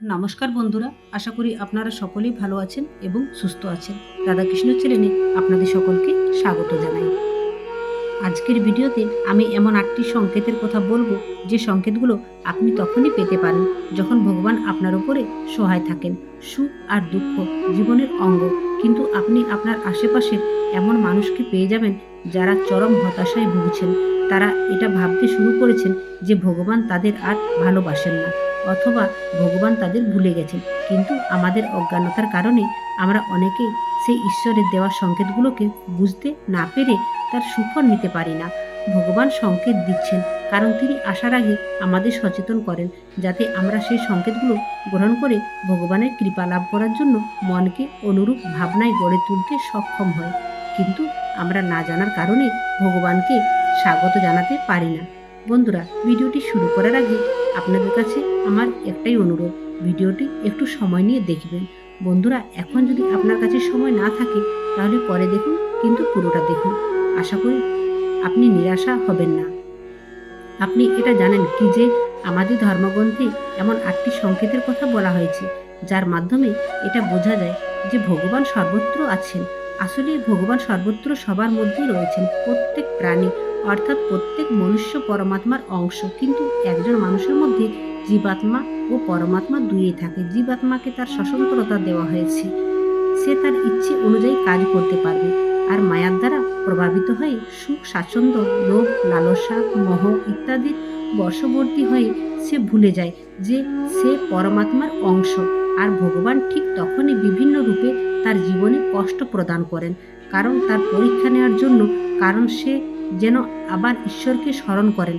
নমস্কার বন্ধুরা, আশা করি আপনারা সকলেই ভালো আছেন এবং সুস্থ আছেন। রাধাকৃষ্ণ চ্যানেলে আপনাদের সকলকে স্বাগত জানাই। আজকের ভিডিওতে আমি এমন আটটি সংকেতের কথা বলব, যে সংকেতগুলো আপনি তখনই পেতে পারেন যখন ভগবান আপনার উপরে সহায় থাকেন। সুখ আর দুঃখ জীবনের অঙ্গ। কিন্তু আপনি আপনার আশেপাশের এমন মানুষকে পেয়ে যাবেন যারা চরম হতাশায় ভুগছেন। তারা এটা ভাবতে শুরু করেছেন যে ভগবান তাদের আর ভালোবাসেন না, অথবা ভগবান তাদের ভুলে গেছেন। কিন্তু আমাদের অজ্ঞানতার কারণে আমরা অনেকেই সেই ঈশ্বরের দেওয়া সংকেতগুলোকে বুঝতে না পেরে তার সুফল নিতে পারি না। ভগবান সংকেত দিচ্ছেন, কারণ তিনি আসার আগে আমাদের সচেতন করেন, যাতে আমরা সেই সংকেতগুলো গ্রহণ করে ভগবানের কৃপা লাভ করার জন্য মনকে অনুরূপ ভাবনায় গড়ে তুলতে সক্ষম হয় কিন্তু আমরা না জানার কারণে ভগবানকে স্বাগত জানাতে পারি না। বন্ধুরা, ভিডিওটি শুরু করার আগে আপনাদের কাছে আমার একটাই অনুরোধ, ভিডিওটি একটু সময় নিয়ে দেখবেন। বন্ধুরা, এখন যদি আপনার কাছে সময় না থাকে, তাহলে পরে দেখুন, কিন্তু পুরোটা দেখুন। আশা করি আপনি নিরাশা হবেন না। আপনি এটা জানেন কি যে আমাদের ধর্মগ্রন্থে এমন আটটি সংকেতের কথা বলা হয়েছে, যার মাধ্যমে এটা বোঝা যায় যে ভগবান সর্বত্র আছেন। আসলে ভগবান সর্বত্র সবার মধ্যেই রয়েছেন প্রত্যেক প্রাণী। অর্থাৎ প্রত্যেক মনুষ্য পরমাত্মার অংশ। কিন্তু একজন মানুষের মধ্যে জীবাত্মা ও পরমাত্মা দুইয়ে থাকে। জীবাত্মাকে তার স্বতন্ত্রতা দেওয়া হয়েছে। সে তার ইচ্ছে অনুযায়ী কাজ করতে পারবে। আর মায়ার দ্বারা প্রভাবিত হয়ে সুখ, স্বাচ্ছন্দ্য, লোভ, লালসা, মহ ইত্যাদির বশবর্তী হয়ে সে ভুলে যায় যে সে পরমাত্মার অংশ। আর ভগবান ঠিক তখনই বিভিন্ন রূপে তার জীবনে কষ্ট প্রদান করেন। কারণ তার পরীক্ষা নেওয়ার জন্য, কারণ সে যেন আবার ঈশ্বরকে স্মরণ করেন।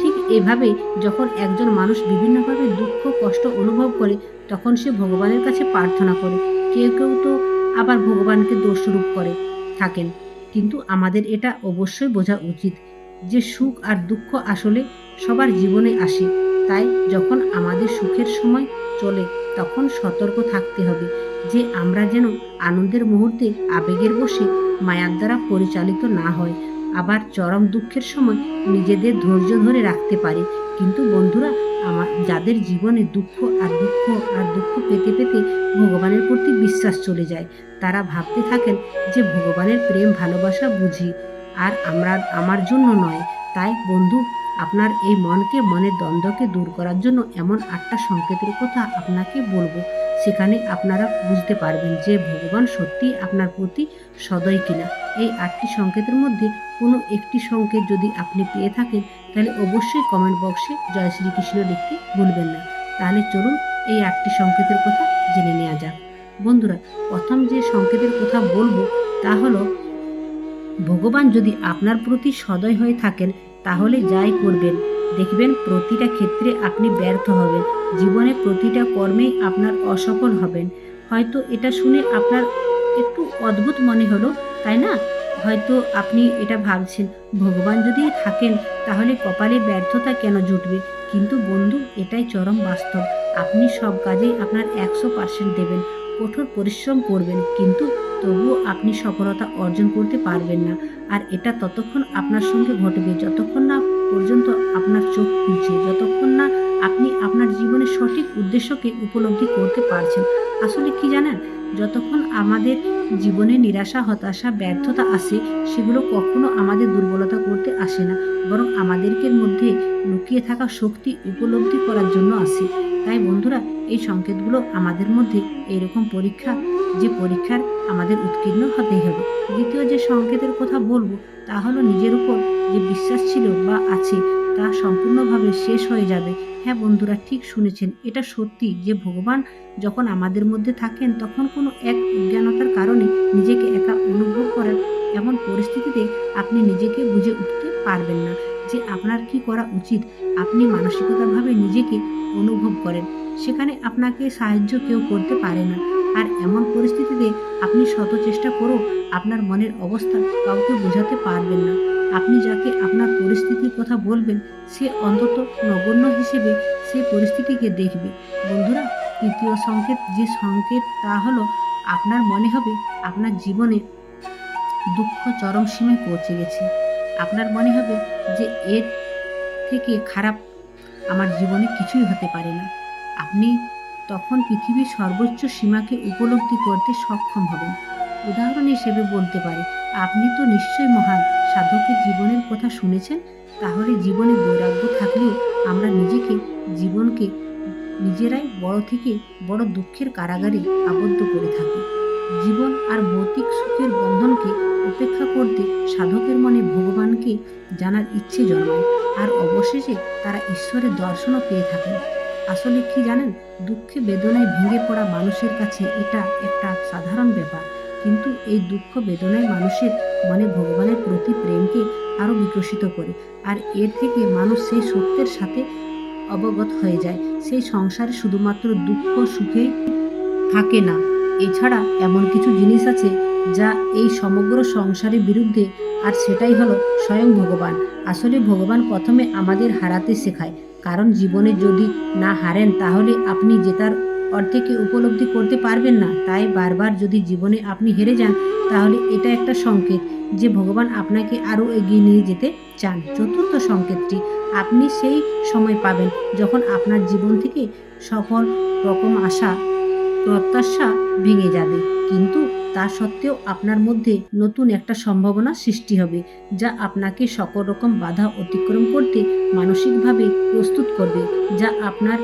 ঠিক এভাবে যখন একজন মানুষ বিভিন্নভাবে দুঃখ, কষ্ট অনুভব করে, তখন সে ভগবানের কাছে প্রার্থনা করে। কেউ কেউ তো আবার ভগবানকে দোষরূপ করে, থাকেন। কিন্তু আমাদের এটা অবশ্যই বোঝা উচিত যে সুখ আর দুঃখ আসলে সবার জীবনে আসে। তাই যখন আমাদের সুখের সময় চলে, তখন সতর্ক থাকতে হবে যে আমরা যেন আনন্দের মুহূর্তে আবেগের বসে মায়ার দ্বারা পরিচালিত না হয়। আবার চরম দুঃখের সময় নিজেদের ধৈর্য ধরে রাখতে পারে। কিন্তু বন্ধুরা, আমার, যাদের জীবনে দুঃখ আর দুঃখ আর দুঃখ পেতে পেতে ভগবানের প্রতি বিশ্বাস চলে যায়, তারা ভাবতে থাকেন যে ভগবানের প্রেম, ভালোবাসা বুঝি আর আমরা, আমার জন্য নয়। তাই বন্ধু, আপনার এই মনকে, মনের দ্বন্দ্বকে দূর করার জন্য এমন আটটা সংকেতের কথা আপনাকে বলব। সেখানে আপনারা বুঝতে পারবেন যে ভগবান সত্যি আপনার প্রতি সদয় কিনা। এই আটটি সংকেতের মধ্যে কোনো একটি সংকেত যদি আপনি পেয়ে থাকেন, তাহলে অবশ্যই কমেন্ট বক্সে জয় শ্রীকৃষ্ণ লিখতে ভুলবেন না। তাহলে চলুন এই আটটি সংকেতের কথা জেনে নেওয়া যাক। বন্ধুরা, প্রথম যে সংকেতের কথা বলব, তা হলো, ভগবান যদি আপনার প্রতি সদয় হয়ে থাকেন, তাহলে যাই করবেন। দেখবেন প্রতিটা ক্ষেত্রে আপনি ব্যর্থ হবেন। জীবনে প্রতিটা কর্মেই আপনার অসফল হবেন। হয়তো এটা শুনে আপনার একটু অদ্ভুত মনে হলো, তাই না? হয়তো আপনি এটা ভাবছেন, ভগবান যদি থাকেন তাহলে কপালে ব্যর্থতা কেন জুটবে? কিন্তু বন্ধু, এটাই চরম বাস্তব। আপনি সব কাজেই আপনার একশো পার্সেন্ট দেবেন, কঠোর পরিশ্রম করবেন, কিন্তু তবুও আপনি সফলতা অর্জন করতে পারবেন না। আর এটা ততক্ষণ আপনার সঙ্গে ঘটবে, যতক্ষণ না পর্যন্ত আপনার চোখ খুলছে, যতক্ষণ না আপনি আপনার জীবনের সঠিক উদ্দেশ্যকে উপলব্ধি করতে পারছেন। আসলে কি জানেন? যতক্ষণ আমাদের জীবনে নিরাশা, হতাশা, ব্যর্থতা আসে সেগুলো কখনো আমাদের দুর্বলতা করতে আসে না। বরং আমাদেরকে মধ্যে লুকিয়ে থাকা শক্তি উপলব্ধি করার জন্য আসে তাই বন্ধুরা, এই সংকেতগুলো আমাদের মধ্যে এইরকম পরীক্ষা, যে পরীক্ষার আমাদের উত্তীর্ণ হতেই হবে। দ্বিতীয় যে সংকেতের কথা বলব, তা হলো নিজের উপর যে বিশ্বাস ছিল বা আছে তা সম্পূর্ণভাবে শেষ হয়ে যাবে। হ্যাঁ বন্ধুরা, ঠিক শুনেছেন। এটা সত্যি যে ভগবান যখন আমাদের মধ্যে থাকেন, তখন কোনো এক অজ্ঞানতার কারণে নিজেকে একা অনুভব করার এমন পরিস্থিতিতে আপনি নিজেকে বুঝে উঠতে পারবেন না যে আপনার কি করা উচিত। আপনি মানসিকতাভাবে নিজেকে অনুভব করেন। সেখানে আপনাকে সাহায্য কেউ করতে পারে না। আর এমন পরিস্থিতিতে আপনি শত চেষ্টা করেও আপনার মনের অবস্থা কাউকে বোঝাতে পারবেন না। আপনি যাকে আপনার পরিস্থিতির কথা বলবেন, সে অন্তত নগণ্য হিসেবে সেই পরিস্থিতিকে দেখবে। বন্ধুরা, তৃতীয় সংকেত যে সংকেত, তা হলো আপনার মনে হবে আপনার জীবনে দুঃখ চরম সীমায় পৌঁছে গেছে। আপনার মনে হবে যে এর থেকে খারাপ আমার জীবনে কিছুই হতে পারে না। আপনি তখন পৃথিবীর সর্বোচ্চ সীমাকে উপলব্ধি করতে সক্ষম হবেন। উদাহরণ হিসেবে বলতে পারি, আপনি তো নিশ্চয়ই মহান সাধকের জীবনের কথা শুনেছেন, তাহলে জীবনে বৈরাগ্য থাকলেও আমরা নিজেকে, জীবনকে নিজেরাই বড় থেকে বড় দুঃখের কারাগারে আবদ্ধ করে থাকি। জীবন আর ভৌতিক সুখের বন্ধনকে উপেক্ষা করতে সাধকের মনে ভগবানকে জানার ইচ্ছে জন্মায়, আর অবশেষে তারা ঈশ্বরের দর্শনও পেয়ে থাকেন। আসলে কি জানেন? দুঃখে বেদনায় ভেঙে পড়া মানুষের কাছে এটা একটা সাধারণ ব্যাপার। কিন্তু এই দুঃখ বেদনায় মানুষের মনে ভগবানের প্রতি প্রেমকে আরও বিকশিত করে। আর এর থেকে মানুষ সেই সত্যের সাথে অবগত হয়ে যায়। সেই সংসারে শুধুমাত্র দুঃখ, সুখে থাকে না। এছাড়া এমন কিছু জিনিস আছে যা এই সমগ্র সংসারের বিরুদ্ধে, আর সেটাই হলো স্বয়ং ভগবান। আসলে ভগবান প্রথমে আমাদের হারাতে শেখায়। কারণ জীবনে যদি না হারেন, তাহলে আপনি জেতার অর্থেকে উপলব্ধি করতে পারবেন না। তাই বারবার যদি জীবনে আপনি হেরে যান, তাহলে এটা একটা সংকেত যে ভগবান আপনাকে আরও এগিয়ে নিয়ে যেতে চান। চতুর্থ সংকেতটি, আপনি সেই সময় পাবেন যখন আপনার জীবন থেকে সকল রকম আশা, প্রত্যাশা ভেঙে যাবে। কিন্তু তা সত্ত্বেও আপনার মধ্যে নতুন একটা সম্ভাবনা সৃষ্টি হবে, যা আপনাকে সকল রকম বাধা অতিক্রম করতে মানসিকভাবে প্রস্তুত করবে, যা আপনার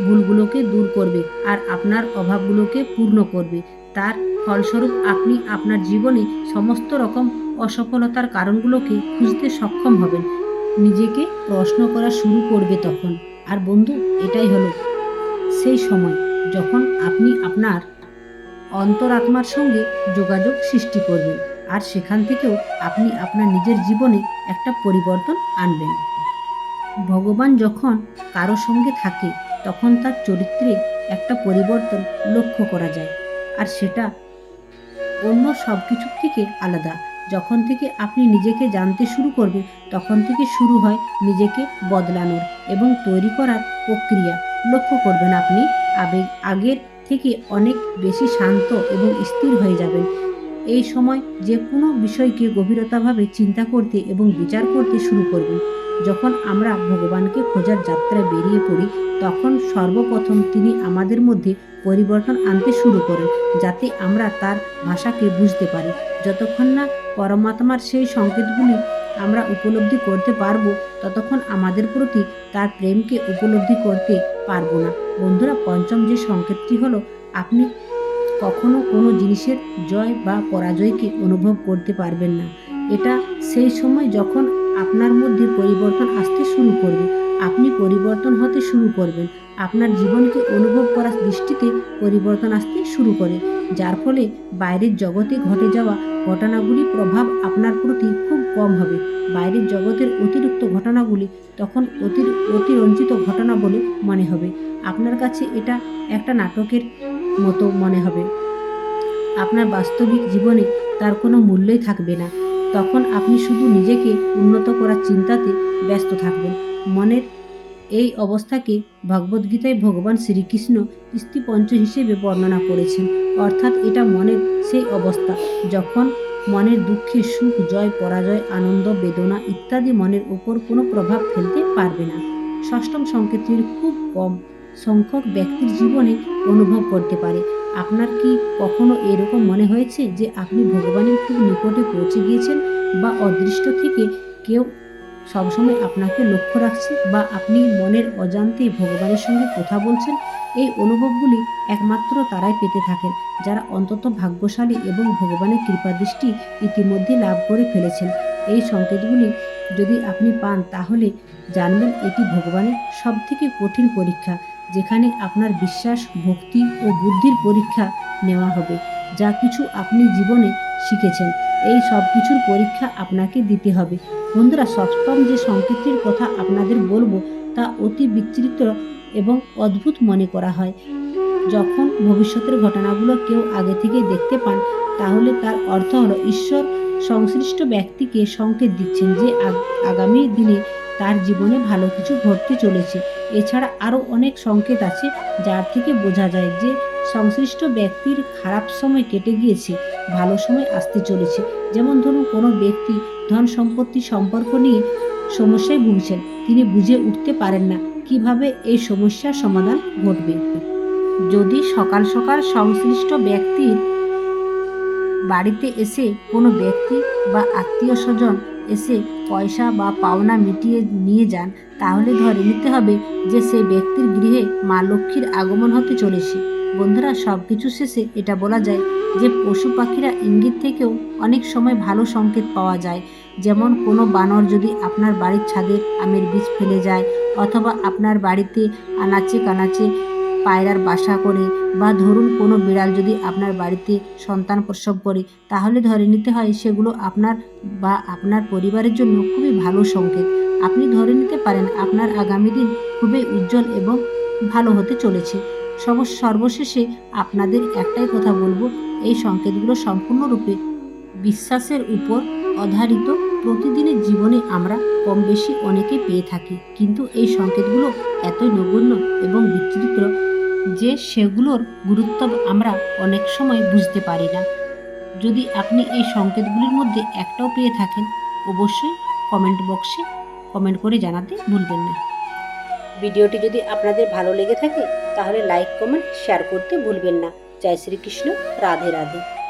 ভুলগুলোকে দূর করবে আর আপনার অভাবগুলোকে পূর্ণ করবে। তার ফলস্বরূপ আপনি আপনার জীবনে সমস্ত রকম অসফলতার কারণগুলোকে খুঁজতে সক্ষম হবেন। নিজেকে প্রশ্ন করা শুরু করবে তখন। আর বন্ধু, এটাই হলো সেই সময় যখন আপনি আপনার অন্তরাত্মার সঙ্গে যোগাযোগ সৃষ্টি করবেন আর সেখান থেকেও আপনি আপনার নিজের জীবনে একটা পরিবর্তন আনবেন। ভগবান যখন কারও সঙ্গে থাকে তখন তার চরিত্রে একটা পরিবর্তন লক্ষ্য করা যায়। আর সেটা অন্য সব কিছুর থেকে আলাদা। যখন থেকে আপনি নিজেকে জানতে শুরু করবেন, তখন থেকে শুরু হয় নিজেকে বদলানোর এবং তৈরি করার প্রক্রিয়া। লক্ষ্য করবেন আপনি আবেগ আগের থেকে অনেক বেশি শান্ত এবং স্থির হয়ে যাবেন। এই সময় যে কোনো বিষয়কে গভীরতাভাবে চিন্তা করতে এবং বিচার করতে শুরু করবেন। যখন আমরা ভগবানকে খোঁজার যাত্রায় বেরিয়ে পড়ি, তখন সর্বপ্রথম তিনি আমাদের মধ্যে পরিবর্তন আনতে শুরু করেন, যাতে আমরা তার ভাষাকে বুঝতে পারি। যতক্ষণ না পরমাত্মার সেই সংকেতগুলি আমরা উপলব্ধি করতে পারব, ততক্ষণ আমাদের প্রতি তার প্রেমকে উপলব্ধি করতে পারব না। বন্ধুরা, পঞ্চম যে সংকেতটি হলো, আপনি কখনো কোনো জিনিসের জয় বা পরাজয়কে অনুভব করতে পারবেন না। এটা সেই সময় যখন আপনার মধ্যে পরিবর্তন আসতে শুরু করবে। আপনি পরিবর্তন হতে শুরু করবেন। আপনার জীবনকে অনুভব করার দৃষ্টিতে পরিবর্তন আসতে শুরু করে, যার ফলে বাইরের জগতে ঘটে যাওয়া ঘটনাগুলি প্রভাব আপনার প্রতি খুব কম হবে। বাইরের জগতের অতিরিক্ত ঘটনাগুলি তখন অতি অতিরঞ্জিত ঘটনা বলে মনে হবে। আপনার কাছে এটা একটা নাটকের মতো মনে হবে। আপনার বাস্তবিক জীবনে তার কোনো মূল্যই থাকবে না। তখন আপনি শুধু নিজেকে উন্নত করার চিন্তাতে ব্যস্ত থাকবেন। মনের এই অবস্থাকে ভগবদ্গীতায় ভগবান শ্রীকৃষ্ণ পঞ্চ হিসেবে বর্ণনা করেছেন। অর্থাৎ এটা মনের সেই অবস্থা, যখন মনের দুঃখে সুখ, জয়, পরাজয়, আনন্দ, বেদনা ইত্যাদি মনের উপর কোনো প্রভাব ফেলতে পারবে না। ষষ্ঠম সংকেতের খুব কম সংখ্যক ব্যক্তির জীবনে অনুভব করতে পারে। আপনার কি কখনো এরকম মনে হয়েছে যে আপনি ভগবানের খুব নিকটে পৌঁছে গিয়েছেন বা অদৃষ্ট থেকে কেউ সবসময় আপনাকে লক্ষ্য রাখছে বা আপনি মনের অজান্তে ভগবানের সঙ্গে কথা বলছেন? এই অনুভবগুলি একমাত্র তারাই পেতে থাকেন, যারা অন্তত ভাগ্যশালী এবং ভগবানের কৃপাদৃষ্টি ইতিমধ্যে লাভ করে ফেলেছেন। এই সংকেতগুলি যদি আপনি পান, তাহলে জানবেন এটি ভগবানের সবথেকে কঠিন পরীক্ষা। যেখানে আপনার বিশ্বাস, ভক্তি ও বুদ্ধির পরীক্ষা নেওয়া হবে, যা কিছু আপনি জীবনে শিখেছেন। এই সব কিছুর পরীক্ষা আপনাকে দিতে হবে। বন্ধুরা, সপ্তম যে সংকেতটির কথা আপনাদের বলব, তা অতি বিস্তৃত এবং অদ্ভুত মনে করা হয়। যখন ভবিষ্যতের ঘটনাগুলো কেউ আগে থেকে দেখতে পান, তাহলে তার অর্থ হলো, ঈশ্বর সংশ্লিষ্ট ব্যক্তিকে সংকেত দিচ্ছেন যে আগামী দিনে তার জীবনে ভালো কিছু ঘটতে চলেছে। এছাড়া আরও অনেক সংকেত আছে, যার থেকে বোঝা যায় যে সংশ্লিষ্ট ব্যক্তির খারাপ সময় কেটে গিয়েছে, ভালো সময় আসতে চলেছে। যেমন ধরুন, কোনো ব্যক্তি ধন সম্পত্তি সম্পর্ক নিয়ে সমস্যায় ভুগছেন, তিনি বুঝে উঠতে পারেন না কীভাবে এই সমস্যার সমাধান ঘটবে। যদি সকাল সকাল সংশ্লিষ্ট ব্যক্তির বাড়িতে এসে কোনো ব্যক্তি বা আত্মীয় স্বজন এসে পয়সা বা পাওনা মিটিয়ে নিয়ে যান, তাহলে ধরে নিতে হবে যে সেই ব্যক্তির গৃহে মা লক্ষ্মীর আগমন হতে চলেছে। বন্ধুরা সব কিছু শেষে এটা বলা যায় যে পশু পাখিরা ইঙ্গিত থেকেও অনেক সময় ভালো সংকেত পাওয়া যায়। যেমন কোনো বানর যদি আপনার বাড়ির ছাদে আমের বীজ ফেলে যায়, অথবা আপনার বাড়িতে আনাচে কানাচে পায়রার বাসা করে বা ধরুন কোনো বিড়াল যদি আপনার বাড়িতে সন্তান প্রসব করে, তাহলে ধরে নিতে হয় সেগুলো আপনার বা আপনার পরিবারের জন্য খুবই ভালো সংকেত। আপনি ধরে নিতে পারেন আপনার আগামী দিন খুবই উজ্জ্বল এবং ভালো হতে চলেছে। সব সর্বশেষে আপনাদের একটাই কথা বলব, এই সংকেতগুলো সম্পূর্ণরূপে বিশ্বাসের উপর আধারিত প্রতিদিনের জীবনে আমরা কম বেশি অনেকে পেয়ে থাকি, কিন্তু এই সংকেতগুলো এতই নগণ্য এবং বিচিত্র যে সেগুলোর গুরুত্ব আমরা অনেক সময় বুঝতে পারি না। যদি আপনি এই সংকেতগুলির মধ্যে একটাও পেয়ে থাকেন, অবশ্যই কমেন্ট বক্সে কমেন্ট করে জানাতে ভুলবেন না। ভিডিওটি যদি আপনাদের ভালো লেগে থাকে, তাহলে লাইক, কমেন্ট, শেয়ার করতে ভুলবেন না। জয় শ্রীকৃষ্ণ। রাধে রাধে।